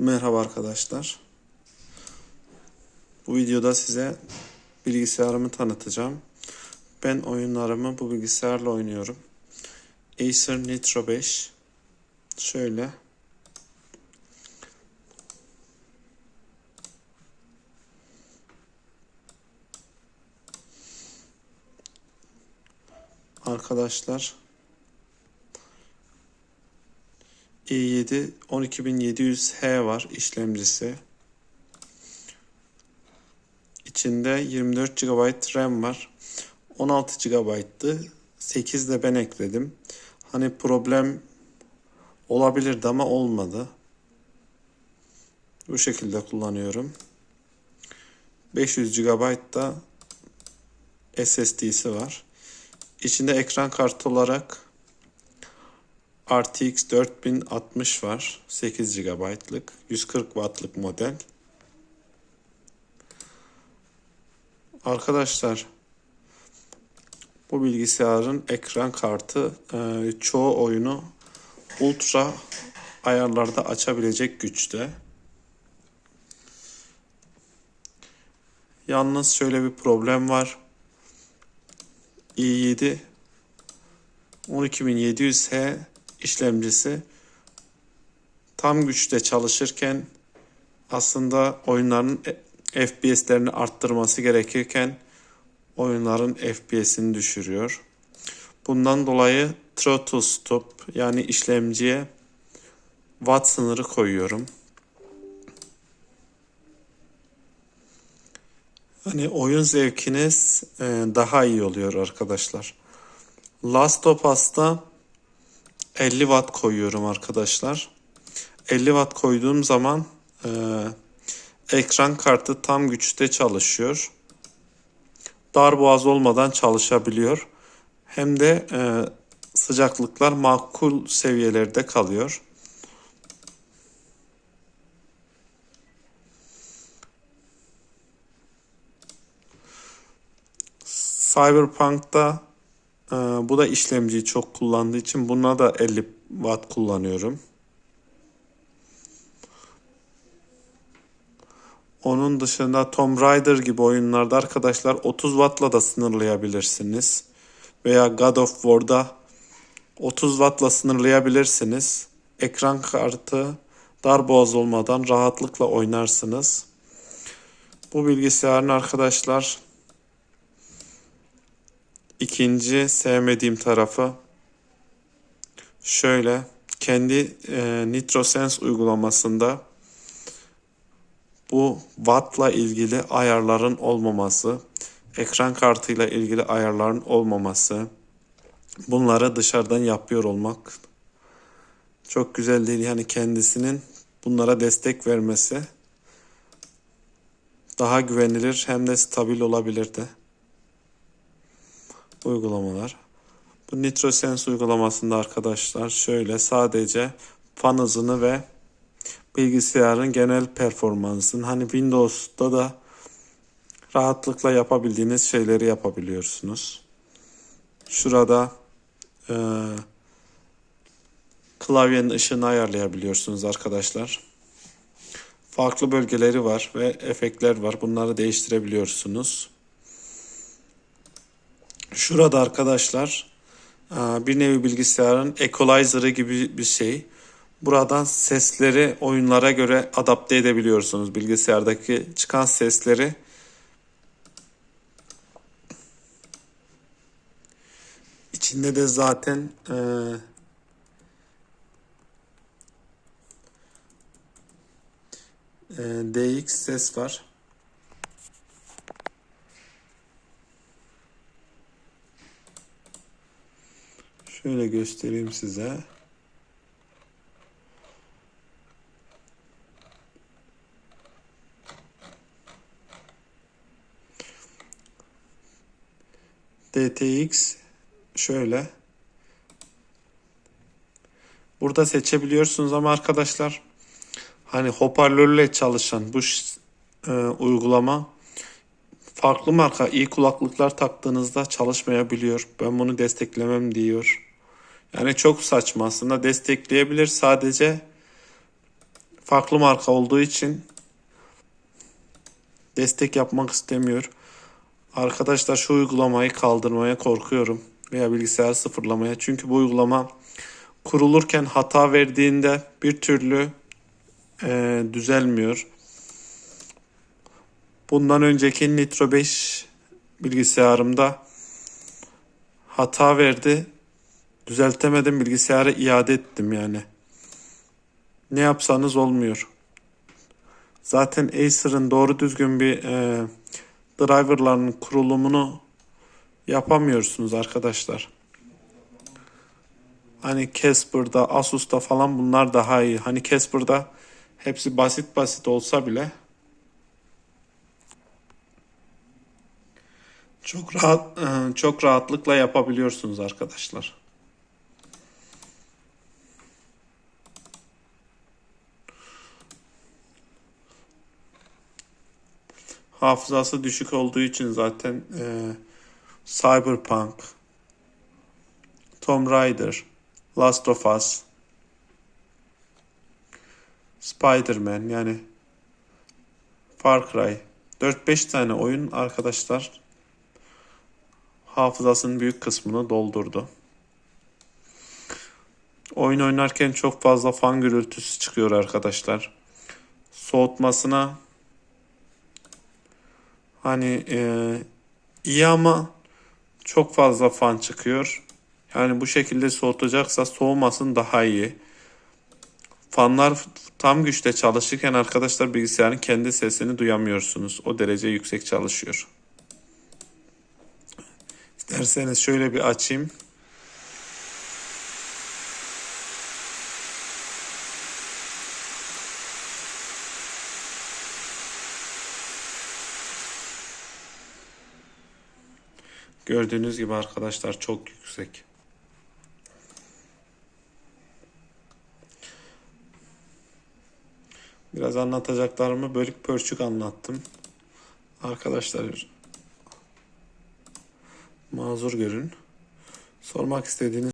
Merhaba arkadaşlar. Bu videoda size bilgisayarımı tanıtacağım. Ben oyunlarımı bu bilgisayarla oynuyorum. Acer Nitro 5. Şöyle. Arkadaşlar i7 12700H var işlemcisi. İçinde 24 GB RAM var. 16 GB'tı. 8 de ben ekledim. Hani problem olabilirdi ama olmadı. Bu şekilde kullanıyorum. 500 GB da SSD'si var. İçinde ekran kartı olarak RTX 4060 var. 8 GB'lık. 140 Watt'lık model. Arkadaşlar bu bilgisayarın ekran kartı e, çoğu oyunu ultra ayarlarda açabilecek güçte. Yalnız şöyle bir problem var. i7 12700H işlemcisi tam güçte çalışırken aslında oyunların FPS'lerini arttırması gerekirken oyunların FPS'ini düşürüyor. Bundan dolayı throttle stop yani işlemciye watt sınırı koyuyorum. Hani oyun zevkiniz e, daha iyi oluyor arkadaşlar. Last of Us'ta 50 watt koyuyorum arkadaşlar. 50 watt koyduğum zaman e, ekran kartı tam güçte çalışıyor. Darboğaz olmadan çalışabiliyor. Hem de e, sıcaklıklar makul seviyelerde kalıyor. Cyberpunk'ta bu da işlemciyi çok kullandığı için buna da 50 watt kullanıyorum. Onun dışında Tomb Raider gibi oyunlarda arkadaşlar 30 wattla da sınırlayabilirsiniz. Veya God of War'da 30 wattla sınırlayabilirsiniz. Ekran kartı darboğaz olmadan rahatlıkla oynarsınız. Bu bilgisayarın arkadaşlar ikinci sevmediğim tarafı şöyle kendi e, NitroSense uygulamasında bu wattla ilgili ayarların olmaması, ekran kartıyla ilgili ayarların olmaması, bunları dışarıdan yapıyor olmak çok güzel değil. Yani kendisinin bunlara destek vermesi daha güvenilir hem de stabil olabilirdi. Uygulamalar. Bu NitroSense uygulamasında arkadaşlar şöyle sadece fan hızını ve bilgisayarın genel performansın hani Windows'ta da rahatlıkla yapabildiğiniz şeyleri yapabiliyorsunuz. Şurada e, klavyenin ışığını ayarlayabiliyorsunuz arkadaşlar. Farklı bölgeleri var ve efektler var. Bunları değiştirebiliyorsunuz. Şurada arkadaşlar e, bir nevi bilgisayarın equalizer'ı gibi bir şey. Buradan sesleri oyunlara göre adapte edebiliyorsunuz. Bilgisayardaki çıkan sesleri içinde de zaten e, e, DX ses var. Şöyle göstereyim size. DTX şöyle. Burada seçebiliyorsunuz ama arkadaşlar hani hoparlörle çalışan bu e, uygulama farklı marka iyi kulaklıklar taktığınızda çalışmayabiliyor. Ben bunu desteklemem diyor. Yani çok saçma aslında destekleyebilir sadece farklı marka olduğu için destek yapmak istemiyor. Arkadaşlar şu uygulamayı kaldırmaya korkuyorum veya bilgisayar sıfırlamaya. Çünkü bu uygulama kurulurken hata verdiğinde bir türlü e, düzelmiyor. Bundan önceki Nitro 5 bilgisayarımda hata verdi. Düzeltemedim bilgisayarı iade ettim yani. Ne yapsanız olmuyor. Zaten Acer'ın doğru düzgün bir e, driverların kurulumunu yapamıyorsunuz arkadaşlar. Hani Casper'da, Asus'ta falan bunlar daha iyi. Hani Casper'da hepsi basit basit olsa bile çok rahat e, çok rahatlıkla yapabiliyorsunuz arkadaşlar. Hafızası düşük olduğu için zaten e, Cyberpunk, Tomb Raider, Last of Us, Spider-Man yani Far Cry 4-5 tane oyun arkadaşlar hafızasının büyük kısmını doldurdu. Oyun oynarken çok fazla fan gürültüsü çıkıyor arkadaşlar. Soğutmasına hani e, iyi ama çok fazla fan çıkıyor. Yani bu şekilde soğutacaksa soğumasın daha iyi. Fanlar tam güçte çalışırken arkadaşlar bilgisayarın kendi sesini duyamıyorsunuz. O derece yüksek çalışıyor. İsterseniz şöyle bir açayım. Gördüğünüz gibi arkadaşlar çok yüksek. Biraz anlatacaklarımı bölük pörçük anlattım. Arkadaşlar mazur görün. Sormak istediğiniz